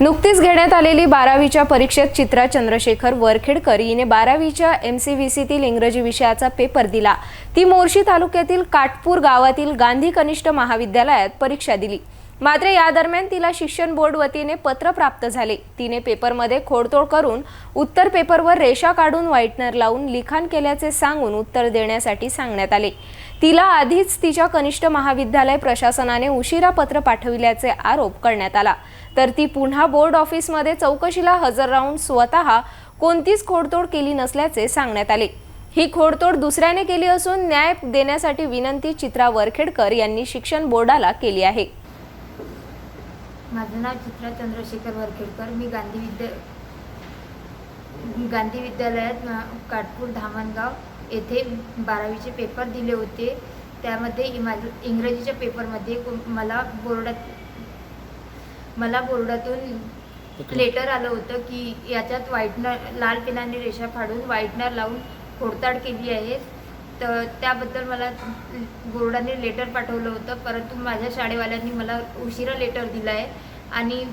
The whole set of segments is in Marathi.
नुकतीच घेण्यात आलेली बारावीच्या परीक्षेत चित्रा चंद्रशेखर वरखेडकर हिने बारावीच्या एम सी व्ही सीतील इंग्रजी विषयाचा पेपर दिला. ती मोर्शी तालुक्यातील काटपूर गावातील गांधी कनिष्ठ महाविद्यालयात परीक्षा दिली. मात्र या दरम्यान तिला शिक्षण बोर्ड वतीने पत्र प्राप्त झाले. तिने पेपरमध्ये खोडतोड करून उत्तर पेपरवर रेषा काढून व्हाईटनर लावून लिखाण केल्याचे सांगून उत्तर देण्यासाठी सांगण्यात आले. तिला आधीच तिच्या कनिष्ठ महाविद्यालय प्रशासनाने उशिरा पत्र पाठविल्याचे आरोप करण्यात आला. तर ती पुन्हा बोर्ड ऑफिसमध्ये चौकशीला हजर राहून स्वतः कोणतीच खोडतोड केली नसल्याचे सांगण्यात आले. ही खोडतोड दुसऱ्याने केली असून न्याय देण्यासाठी विनंती चित्रा वरखेडकर यांनी शिक्षण बोर्डाला केली आहे. माझं नाव चित्रा चंद्रशेखर वरखेडकर. मी गांधी विद्या गांधी विद्यालयात काटपूर धामणगाव येथे बारावीचे पेपर दिले होते. त्यामध्ये इ- माझं इंग्रजीच्या पेपरमध्ये मला बोर्डात मला बोर्डातून लेटर आलं होतं की याच्यात व्हाईटनर लाल पेनाने रेषा फाडून व्हाईटनर लावून खोडताड केली आहे. तर त्याबद्दल मला बोर्डाने लेटर पाठवलं होतं. परंतु माझ्या शाळेवाल्यांनी मला उशिरा लेटर दिलं आहे आणि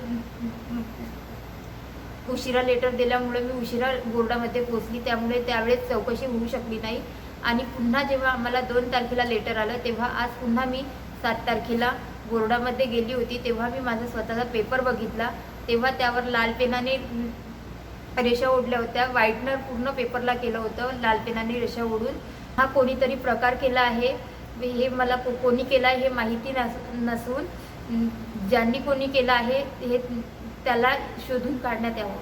उशिरा लेटर दिल्यामुळे मी उशिरा बोर्डामध्ये पोचली त्यामुळे त्यावेळेस चौकशी होऊ शकली नाही. आणि पुन्हा जेव्हा आम्हाला दोन तारखेला लेटर आलं तेव्हा आज पुन्हा मी सात तारखेला बोर्डामध्ये गेली होती. तेव्हा मी माझा स्वतःचा पेपर बघितला. तेव्हा त्यावर लाल पेनाने रेषा ओढल्या होत्या. व्हाईटनर पूर्ण पेपरला केलं होतं. लाल पेनाने रेषा ओढून. हा कोणीतरी प्रकार केला आहे. हे मला को कोणी केला आहे हे माहिती नस नसून ज्यांनी कोणी केलं आहे हे त्याला शोधून काढण्यात यावं.